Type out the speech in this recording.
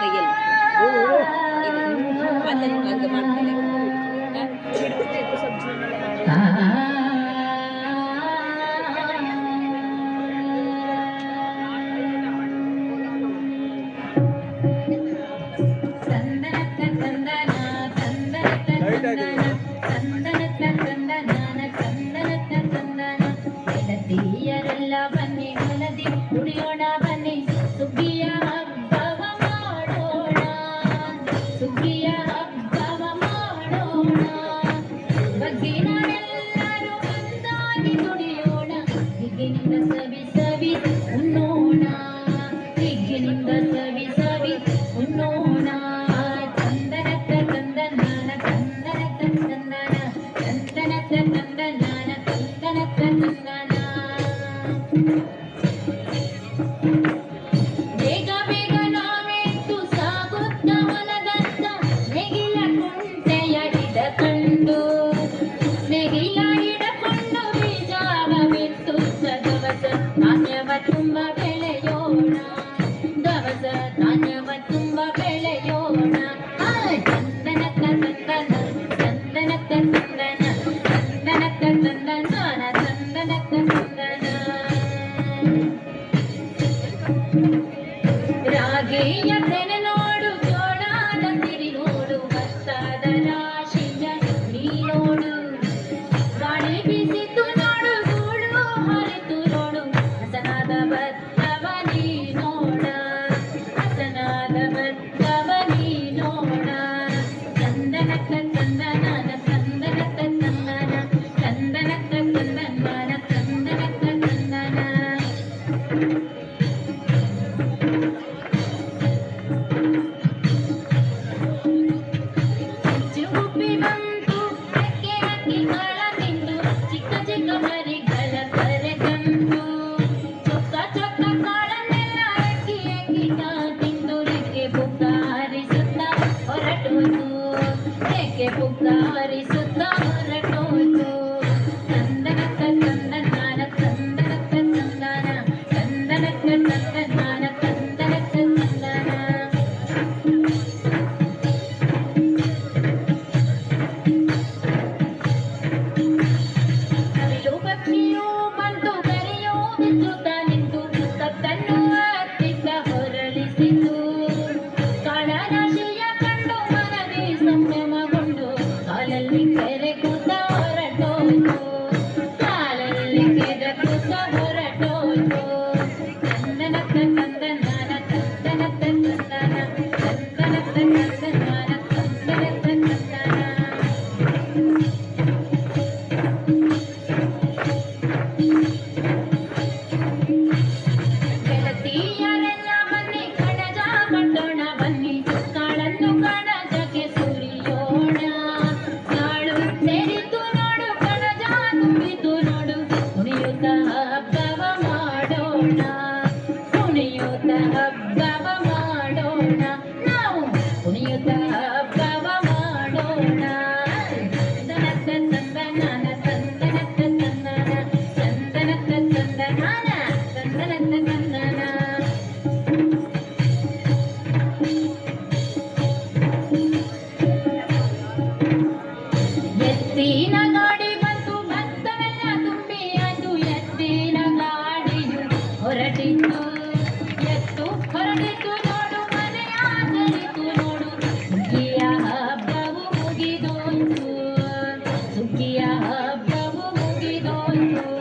கையில் பதில் வந்து மாட்டலை ಕಾಳರಾಶಿಯ ಕಂಡು ಮನವಿ ಸಂಯಮಗೊಂಡು ಕಾಲಲ್ಲಿ বাবা ಸುಗ್ಗಿಯ ಹಬ್ಬವು ಮುಗಿದೋಯ್ತು.